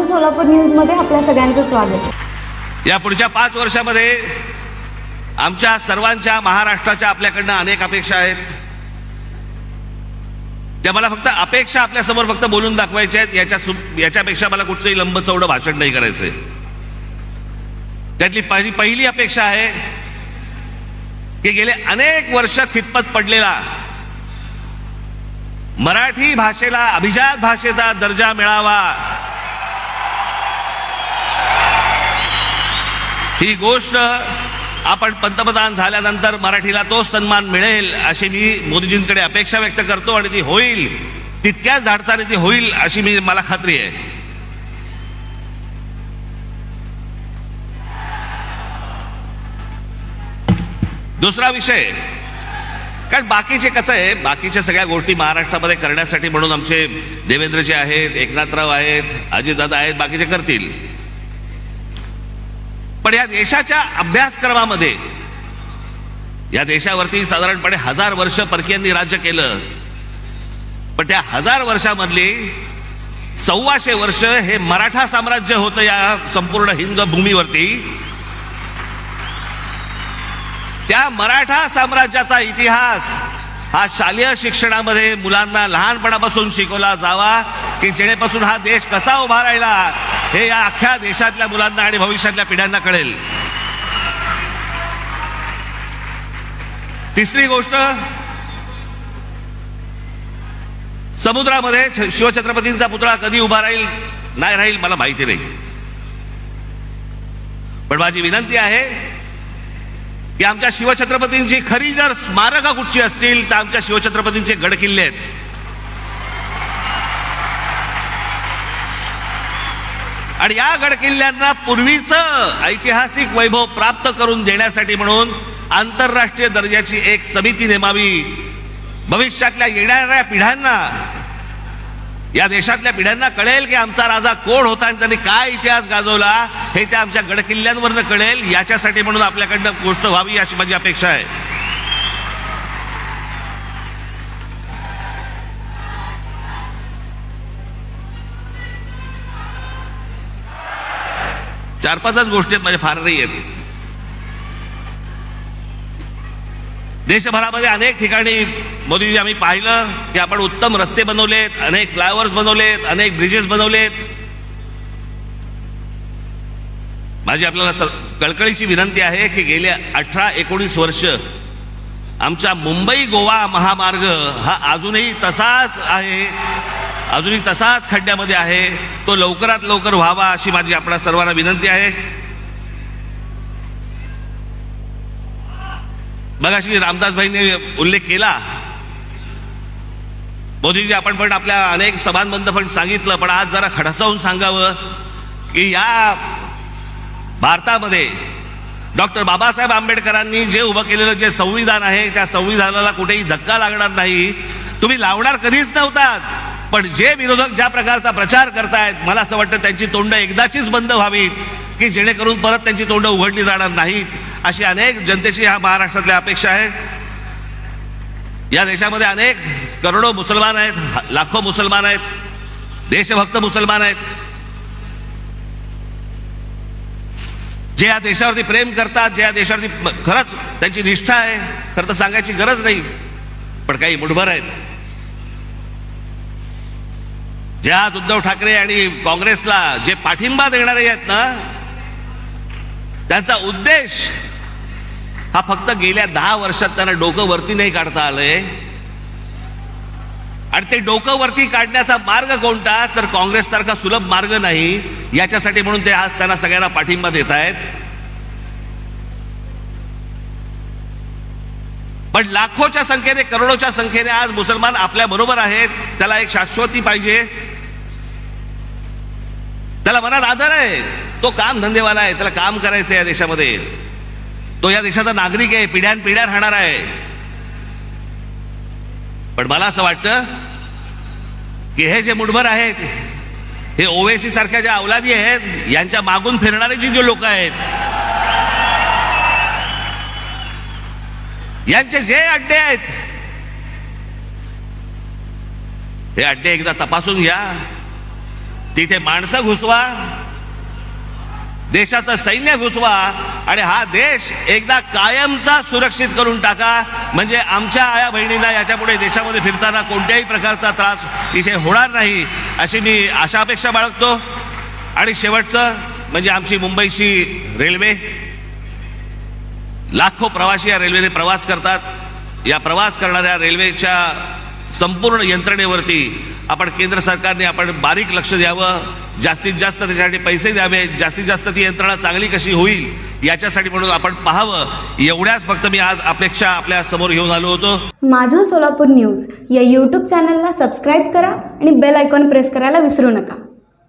माझं सोलापूर न्यूजमध्ये आपल्या सगळ्यांचं स्वागत. या पुढच्या पाच वर्षामध्ये आमच्या सर्वांच्या महाराष्ट्राच्या आपल्याकडनं अनेक अपेक्षा आहेत. त्या मला फक्त अपेक्षा आपल्यासमोर फक्त बोलून दाखवायच्या आहेत याच्या याच्यापेक्षा मला कुठचंही लंब चौडं भाषण नाही करायचंय त्यातली पहिली पहिली अपेक्षा आहे की गेले अनेक वर्ष खितपत पडलेला मराठी भाषेला अभिजात भाषेचा दर्जा मिळावा. ही गोष्ट आपण पंतप्रधान झाल्यानंतर मराठीला तो सन्मान मिळेल अशी मी मोदीजींकडे अपेक्षा व्यक्त करतो आणि ती होईल. तितक्याच धाडसाने ती होईल अशी मी मला खात्री आहे. दुसरा विषय. कारण बाकीचे कसं आहे बाकीच्या सगळ्या गोष्टी महाराष्ट्रामध्ये करण्यासाठी म्हणून आमचे देवेंद्रजी आहेत एकनाथराव आहेत अजितदादा आहेत बाकीचे करतील. पण या देशाच्या अभ्यासक्रमामध्ये या देशावरती साधारणपणे हजार वर्ष परकीयांनी राज्य केलं पण त्या हजार वर्षामधली सव्वाशे वर्ष हे मराठा साम्राज्य होतं या संपूर्ण हिंद भूमीवरती. त्या मराठा साम्राज्याचा इतिहास हा शालेय शिक्षणामध्ये मुलांना लहानपणापासून शिकवला जावा की जेणेपासून हा देश कसा उभा राहिला हे या अख्ख्या देशातल्या मुलांना आणि भविष्यातल्या पिढ्यांना कळेल. तिसरी गोष्ट समुद्रामध्ये शिवछत्रपतींचा पुतळा कधी उभा राहील नाही राहील मला माहिती नाही. पण माझी विनंती आहे की आमच्या शिवछत्रपतींची खरी जर स्मारकं कुठची असतील तर आमच्या शिवछत्रपतींचे गडकिल्ले आहेत. आणि या गडकिल्ल्यांना पूर्वीचं ऐतिहासिक वैभव प्राप्त करून देण्यासाठी म्हणून आंतरराष्ट्रीय दर्जाची एक समिती नेमावी. भविष्यातल्या येणाऱ्या पिढ्यांना या देशातल्या पिढ्यांना कळेल की आमचा राजा कोण होता आणि त्यांनी काय इतिहास गाजवला हे त्या आमच्या गडकिल्ल्यांवरनं कळेल. याच्यासाठी म्हणून आपल्याकडनं गोष्ट व्हावी अशी माझी अपेक्षा आहे. चार पाचच गोष्टी आहेत माझ्या फार नाही आहेत. देशभरामध्ये अनेक ठिकाणी मोदीजी आम्ही पाहिलं की आपण उत्तम रस्ते बनवलेत अनेक फ्लायओव्हर्स बनवलेत अनेक ब्रिजेस बनवलेत. माझी आपल्याला कळकळीची विनंती आहे की गेल्या अठरा एकोणीस वर्ष आमचा मुंबई गोवा महामार्ग हा अजूनही तसाच आहे. अजूनही तसाच खड्ड्यामध्ये आहे. तो लवकरात लवकर व्हावा अशी माझी आपल्या सर्वांना विनंती आहे. मगाशी रामदासभाईंनी उल्लेख केला. मोदीजी आपण पण आपल्या अनेक सभांबद्दल पण सांगितलं पण आज जरा खडसावून सांगावं की या भारतामध्ये डॉक्टर बाबासाहेब आंबेडकरांनी जे उभं केलेलं जे संविधान आहे त्या संविधानाला कुठेही धक्का लागणार नाही. तुम्ही लावणार कधीच नव्हतात. पण जे विरोधक ज्या प्रकारचा प्रचार करतायत मला असं वाटतं त्यांची तोंड एकदाचीच बंद व्हावीत की जेणेकरून परत त्यांची तोंड उघडली जाणार नाहीत अशी अनेक जनतेची ह्या महाराष्ट्रातल्या अपेक्षा आहेत. या देशामध्ये अनेक करोडो मुसलमान आहेत लाखो मुसलमान आहेत देशभक्त मुसलमान आहेत. जे या देशावरती प्रेम करतात जे या देशावरती खरंच त्यांची निष्ठा आहे खरं तर सांगायची गरज नाही पण काही मुठभर आहेत. ज्या आज उद्धव ठाकरे आणि काँग्रेसला जे पाठिंबा देणारे आहेत ना त्यांचा उद्देश हा फक्त गेल्या दहा वर्षात त्यांना डोकं वरती नाही काढता आलंय. आणि ते डोकं वरती काढण्याचा मार्ग कोणता? तर काँग्रेस सारखा सुलभ मार्ग नाही. याच्यासाठी म्हणून ते आज त्यांना सगळ्यांना पाठिंबा देत आहेत. पण लाखोच्या संख्येने करोडोच्या संख्येने आज मुसलमान आपल्या बरोबर आहेत. त्याला एक शाश्वती पाहिजे. त्याला मनात आदर आहे. तो काम धंदेवाला आहे. त्याला काम करायचं या देशामध्ये. तो या देशाचा नागरिक आहे. पिढ्यान पिढ्या राहणार आहे. पण मला असं वाटतं की हे जे मुठभर आहेत हे ओवेसी सारख्या ज्या अवलादी आहेत यांच्या मागून फिरणारे जी जे लोक आहेत यांचे जे अड्डे आहेत हे अड्डे एकदा तपासून घ्या. तिथे माणसं घुसवा देशाचं सैन्य घुसवा आणि हा देश एकदा कायमचा सुरक्षित करून टाका. म्हणजे आमच्या आया बहिणींना याच्यापुढे देशामध्ये फिरताना कोणत्याही प्रकारचा त्रास इथे होणार नाही अशी मी आशा अपेक्षा बाळगतो. आणि शेवटचं म्हणजे आमची मुंबईची रेल्वे. लाखो प्रवासी या रेल्वेने प्रवास करतात. या प्रवास करणाऱ्या रेल्वेच्या संपूर्ण यंत्रणेवरती आपण केंद्र सरकारने आपण बारीक लक्ष द्यावं जास्तीत जास्त त्याच्यासाठी पैसे द्यावे जास्तीत जास्त ती यंत्रणा चांगली कशी होईल याच्यासाठी म्हणून आपण पाहावं. एवढ्याच फक्त मी आज अपेक्षा आपल्यासमोर घेऊन आलो होतो. माझं सोलापूर न्यूज या यूट्यूब चॅनलला सबस्क्राईब करा आणि बेल आयकॉन प्रेस करायला विसरू नका.